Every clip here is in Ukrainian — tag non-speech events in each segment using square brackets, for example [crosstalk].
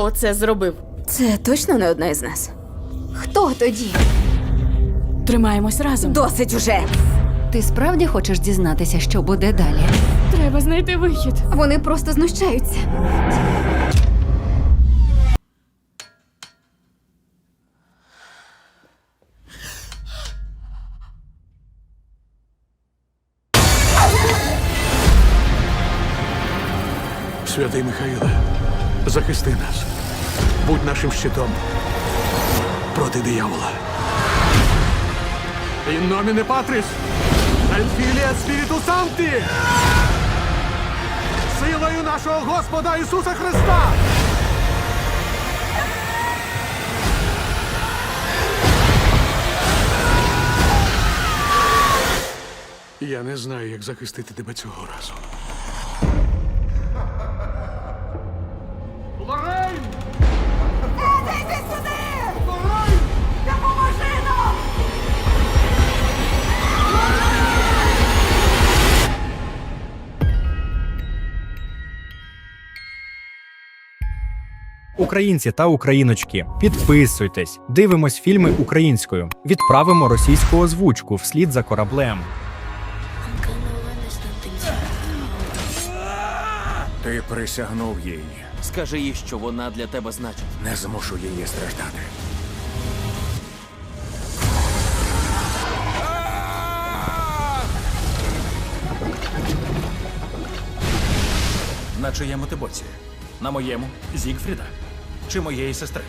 хто це зробив. Це точно не одна із нас. Хто тоді? Тримаємось разом. Досить уже! Ти справді хочеш дізнатися, що буде далі? Треба знайти вихід. Вони просто знущаються. Святий Михаїле, захисти нас. Будь нашим щитом проти диявола. In nomine Patris, et Filii et Spiritus Sancti! Силою нашого Господа Ісуса Христа! Я не знаю, як захистити тебе цього разу. Українці та україночки, підписуйтесь, дивимось фільми українською, відправимо російську озвучку вслід за кораблем. Ти присягнув їй. Скажи їй, що вона для тебе значить. Не змушу її страждати. На чиєму ти боці? На моєму Зігфріда? Чи моєї сестри?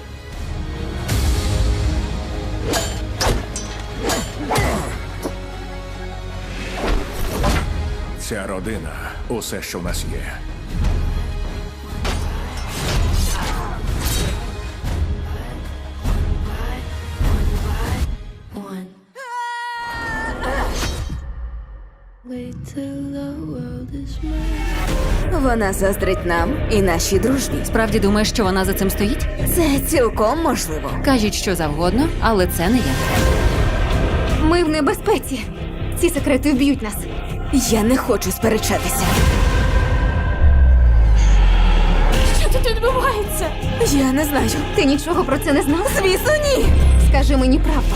Ця родина усе, що в нас є. Вона заздрить нам і нашій дружбі. Справді думаєш, що вона за цим стоїть? Це цілком можливо. Кажіть що завгодно, але це не я. Ми в небезпеці. Ці секрети вб'ють нас. Я не хочу сперечатися. Що тут відбувається? Я не знаю. Ти нічого про це не знав? Звісно, ні. Скажи мені правду.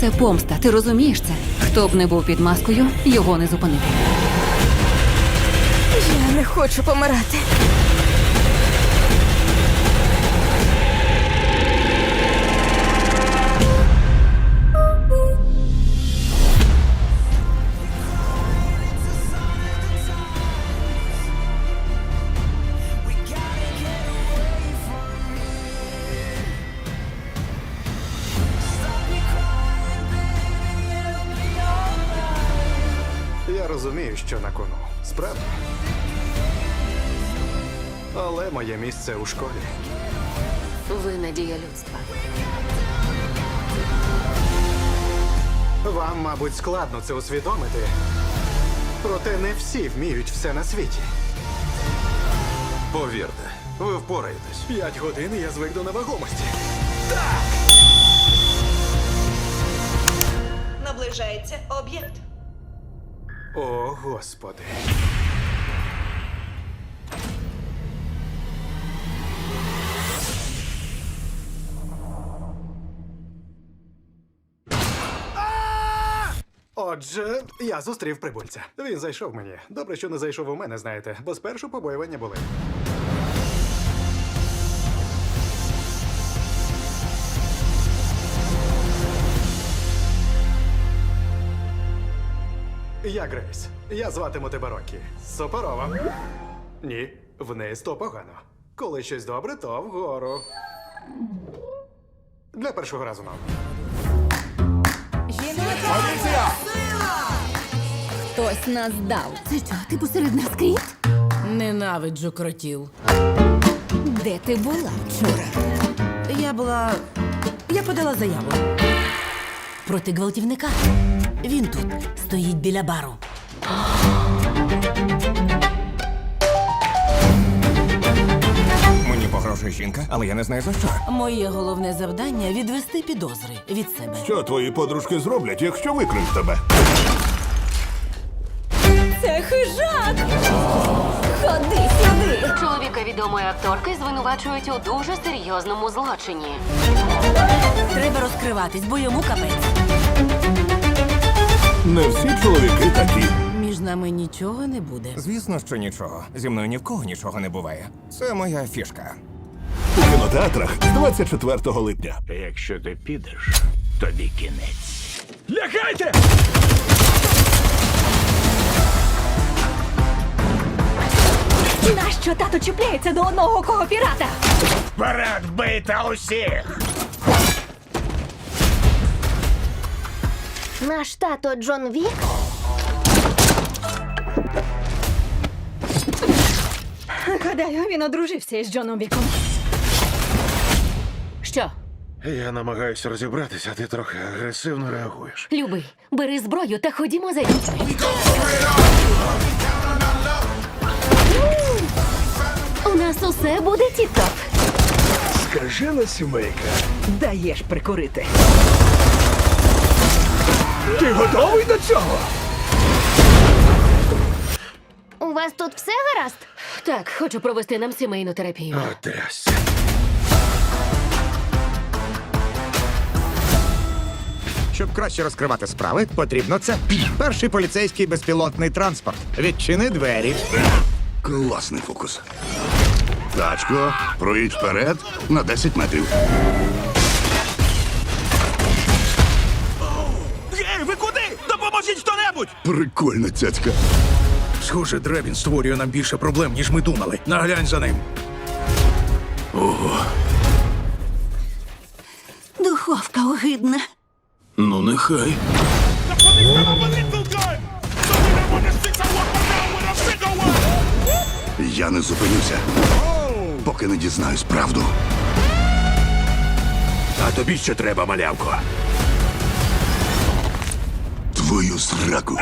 Це помста. Ти розумієш це? Хто б не був під маскою, його не зупинити. Я не хочу помирати. Розумію, що на кону. Справді. Але моє місце у школі. Ви надія людства. Вам, мабуть, складно це усвідомити. Проте не всі вміють все на світі. Повірте, ви впораєтесь. П'ять годин і я звик до невагомості. Наближається об'єкт. О, господи. Отже, я зустрів прибульця. Він зайшов мені. Добре, що не зайшов у мене, знаєте, бо спершу побоювання були. Я Грейс. Я зватиму тебе Рокі. Сопорова. Ні, вниз то погано. Коли щось добре, то вгору. Для першого разу нам. Хтось нас дав. Це що, ти посеред нас кріт? Ненавиджу кротів. Де ти була вчора? Я була. Я подала заяву. Проти гвалтівника. Він тут стоїть біля бару. Мені погрожує жінка, але я не знаю за що. Моє головне завдання відвести підозри від себе. Що твої подружки зроблять, якщо викриють тебе? Це хижак! Ходи сюди! Чоловіки Онука відомої акторки звинувачують у дуже серйозному злочині. Треба розкриватись, бо йому капець. Не всі чоловіки такі. Між нами нічого не буде. Звісно, що нічого. Зі мною ні в кого нічого не буває. Це моя фішка. У кінотеатрах з 24 липня. Якщо ти підеш, тобі кінець. Лягайте! Нащо тато чіпляється до одного кого пірата? Вперед бийте усіх! Наш тато Джон Вік Гадаю, він одружився із Джоном Віком. Що? Я намагаюся розібратися, а ти трохи агресивно реагуєш. Любий, бери зброю та ходімо за дітьми. У нас усе буде тіп-топ. Скажена сімейка. Даєш прикурити. Ти готовий до цього? У вас тут все гаразд? Так, хочу провести нам сімейну терапію. Отрясся. Щоб краще розкривати справи, потрібно це. Перший поліцейський безпілотний транспорт. Відчини двері. Класний фокус. Тачко, проїдь вперед на 10 метрів. Прикольна цяцька. Схоже, Дребін створює нам більше проблем, ніж ми думали. Наглянь за ним. Духовка огидна. Ну, нехай. Я не зупинюся, поки не дізнаюсь правду. А тобі ще треба, малявко. Твою зраку.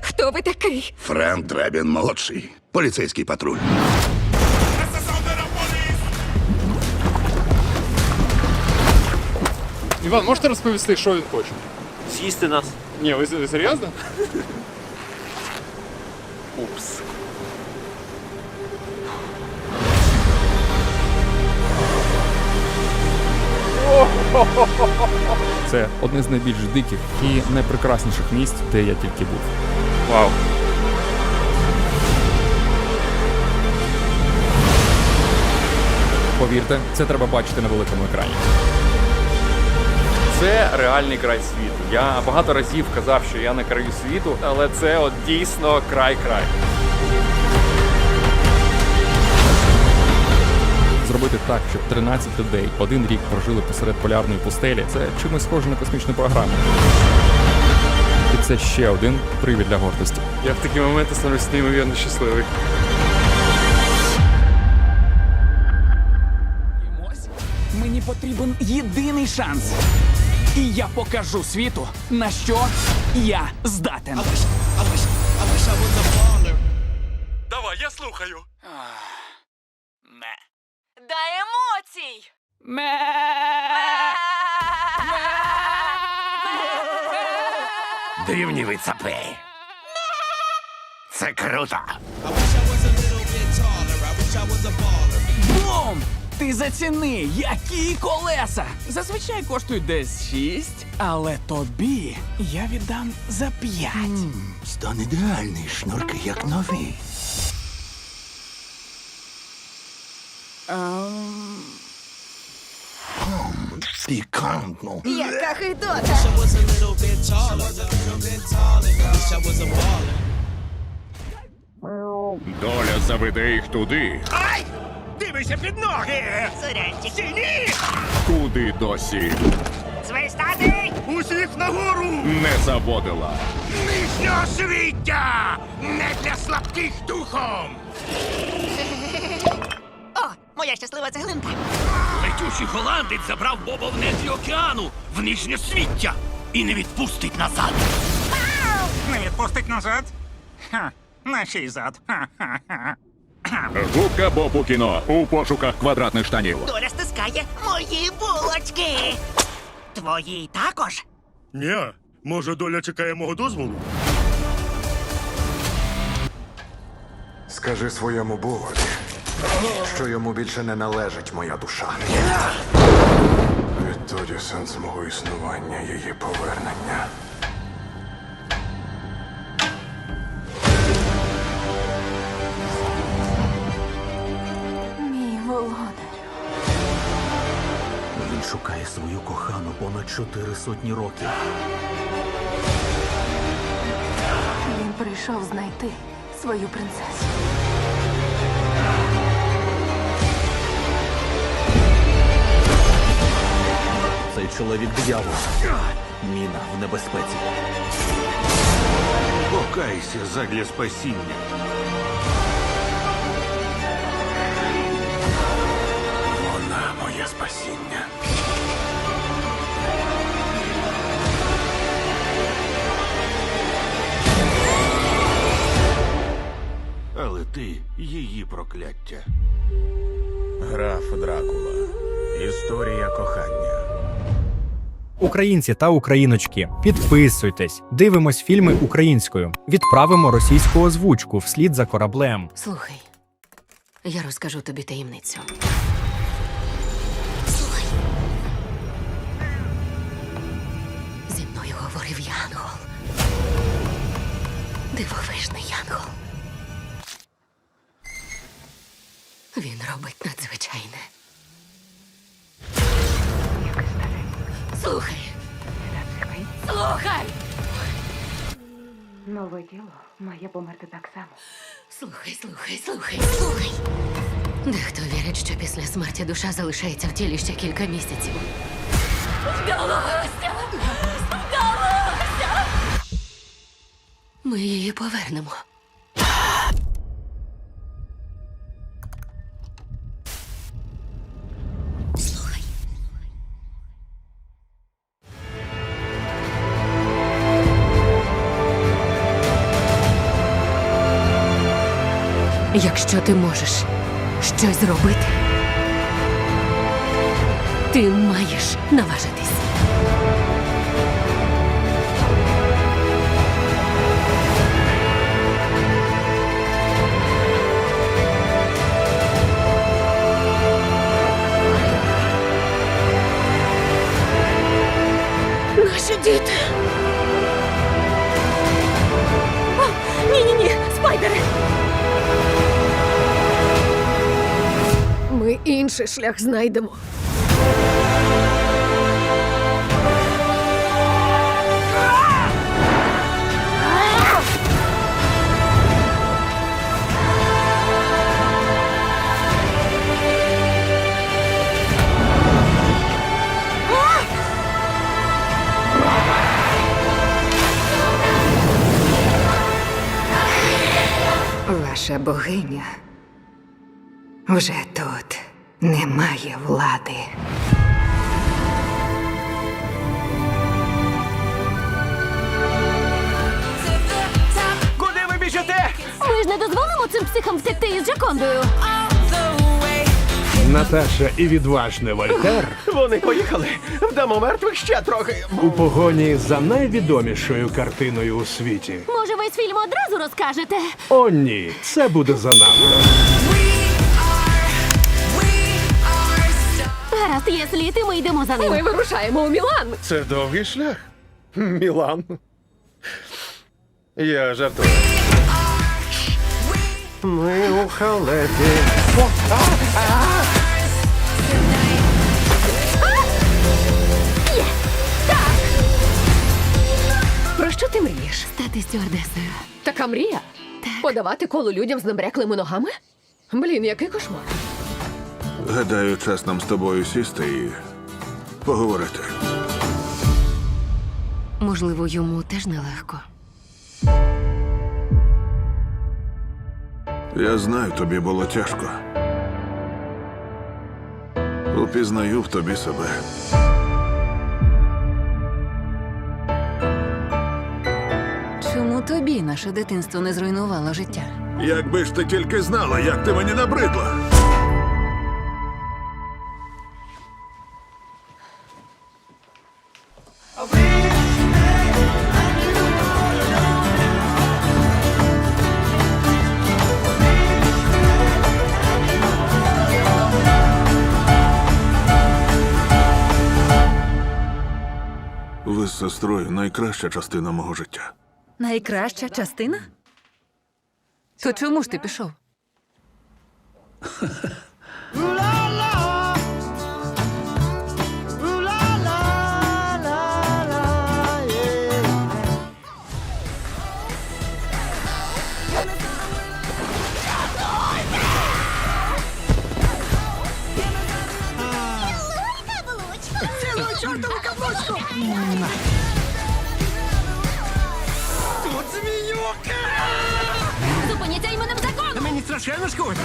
Хто ви такий? Френк Дребін молодший. Поліцейський патруль. Іван, можете розповісти, що він хоче? З'їсти нас. Ні, ви, ви серйозно? [laughs] Упс. Це одне з найбільш диких і найпрекрасніших місць, де я тільки був. Вау. Повірте, це треба бачити на великому екрані. Це реальний край світу. Я багато разів казав, що я на краю світу, але це от дійсно край-край. Зробити так, щоб 13 людей один рік прожили посеред полярної пустелі, це чимось схоже на космічну програму. І це ще один привід для гордості. Я в такі моменти становлюсь неймовірно щасливий. Мені потрібен єдиний шанс. І я покажу світу, на що я здатен. Давай, я слухаю. Ме. Емоцій! Ме. Дрівнівий цапи. Це круто. Бум! Ти заціни, які колеса! Зазвичай коштують десь шість, але тобі я віддам за п'ять. Стан ідеальний, шнурки як нові. Пікантно. Яка хитота! Доля заведе їх туди. Ай! Дивися під ноги! Синій! Куди досі Свистати! Усіх нагору! не заводила. Нижнього свіття! Не для слабких духом! [laughs] Моя щаслива цеглинка! Летючий голландець забрав Боба в нетрі океану в нижнє свіття і не відпустить назад. Не відпустить назад? Ха, на чий зад? Ха-ха-ха. Губка Боб у кіно у пошуках квадратних штанів. Доля стискає мої булочки. Твої також. Ні, може, доля чекає мого дозволу? Скажи своєму Богові, що йому більше не належить моя душа. Відтоді сенс мого існування її повернення. Мій володар. Він шукає свою кохану понад чотири сотні років. Він прийшов знайти свою принцесу. Чоловік диявол. Міна в небезпеці. Покайся задля спасіння. Вона моє спасіння. Але ти її прокляття. Граф Дракула. Історія кохання. Українці та україночки, підписуйтесь, дивимось фільми українською, відправимо російську озвучку вслід за кораблем. Слухай, я розкажу тобі таємницю. Слухай. Зі мною говорив Янгол. Дивовижний Янгол. Він робить надзвичайне. Нове тіло має померти так само. Слухай, слухай, слухай, слухай. Дехто вірить, що після смерті душа залишається в тілі ще кілька місяців. Вдалося! Вдалося! Ми її повернемо. Якщо ти можеш щось зробити, ти маєш наважитись. Наші діти. Ні, ні, ні, спайдери. Інший шлях знайдемо. Ваша богиня вже тут немає влади. Куди ви біжите? Ми ж не дозволимо цим психам втекти із Джакондою. Наташа і відважний Вольтер Вони поїхали. Вдамо мертвих ще трохи. у погоні за найвідомішою картиною у світі. Може, весь фільм одразу розкажете? О, ні, це буде занадто. Гаразд, є слід, і ми йдемо за ним. Ми вирушаємо у Мілан. Це довгий шлях. Мілан. Я жартую. Ми у халепі. Про що ти мрієш? Стати стюардесою. Така мрія? Так. Подавати коло людям з набряклими ногами? Блін, який кошмар. Гадаю, час нам з тобою сісти і поговорити. Можливо, йому теж нелегко. Я знаю, тобі було тяжко. Упізнаю в тобі себе. Чому тобі наше дитинство не зруйнувало життя? Якби ж ти тільки знала, як ти мені набридла. Найкраща частина мого життя. Найкраща частина? То чому ж ти пішов? Чортову каблучку! Страшенно шкода.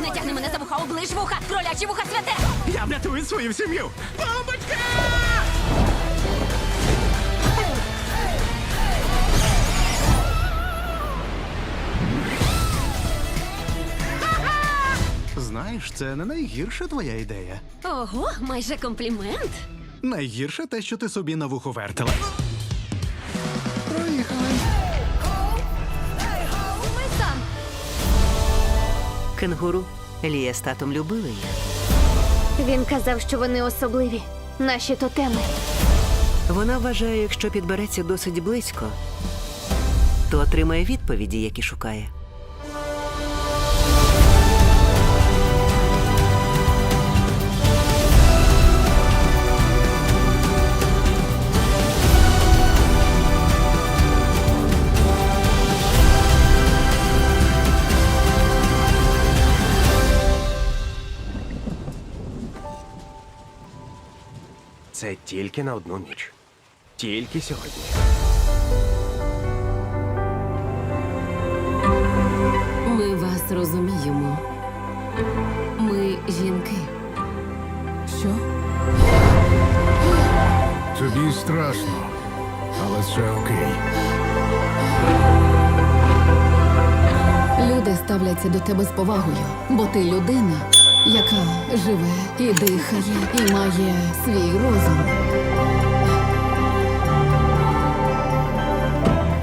Не тягни мене за вуха, оближ вуха, кролячі вуха святе! Я врятую свою сім'ю. Бабочка! Знаєш, це не найгірша твоя ідея. Ого, майже комплімент. Найгірше те, що ти собі на вухо вертила. Проїхали. Кенгуру. Лія з татом любили їх. Він казав, що вони особливі. Наші тотеми. Вона вважає, якщо підбереться досить близько, то отримає відповіді, які шукає. Це тільки на одну ніч. Тільки сьогодні. Ми вас розуміємо. Ми жінки. Що? Тобі страшно, але це окей. Люди ставляться до тебе з повагою, бо ти людина, яка живе і дихає, і має свій розум.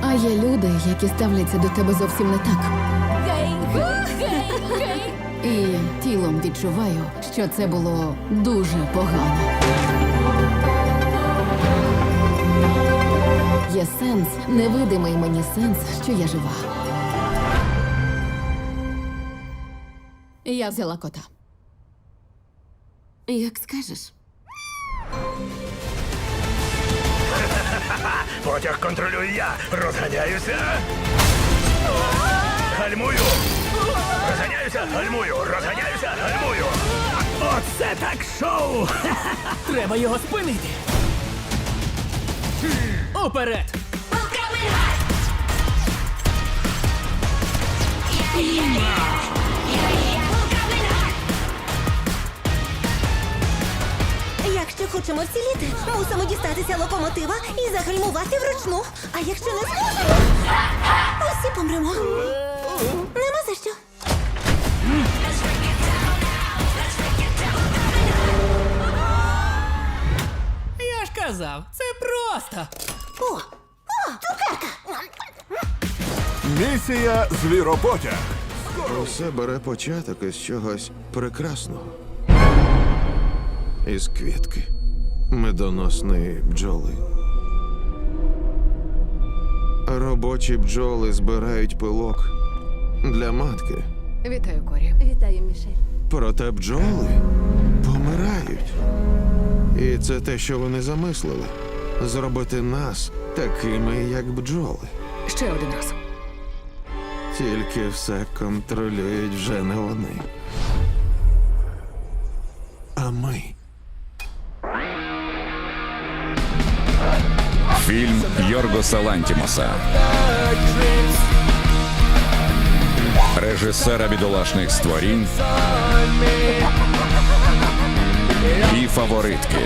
А є люди, які ставляться до тебе зовсім не так. І тілом відчуваю, що це було дуже погано. Є сенс, невидимий мені сенс, що я жива. Я взяла кота. Як скажеш. Потяг контролюю я. Розганяюся. Гальмую. Розганяюся, гальмую, розганяюся, гальмую. Оце так шоу! [laughs] Треба його спинити. Уперед! Якщо хочемо вціліти, мусимо дістатися локомотива і загальмувати вручну. А якщо не зможемо, усі помремо. Нема за що. Я ж казав, це просто. О, о, цукерка. Місія звіропотяг. Усе бере початок із чогось прекрасного. Із квітки медоносної бджоли. Робочі бджоли збирають пилок для матки. Вітаю, Корі. Вітаю, Мішель. Проте бджоли помирають. І це те, що вони замислили зробити нас такими, як бджоли. Ще один раз. Тільки все контролюють вже не вони. А ми. Фільм Йоргоса Лантімоса. Режисера бідолашних створінь і фаворитки.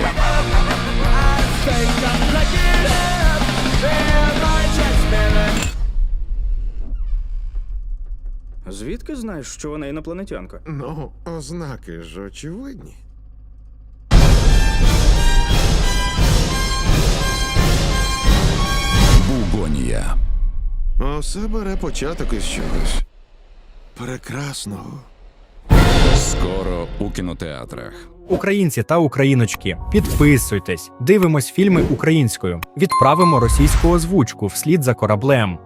Звідки знаєш, що вона інопланетянка? Ну, ознаки ж очевидні. Бугонія. Усе бере початок із чогось. Прекрасного. Скоро у кінотеатрах. Українці та україночки, підписуйтесь, дивимось фільми українською, відправимо російську озвучку вслід за кораблем.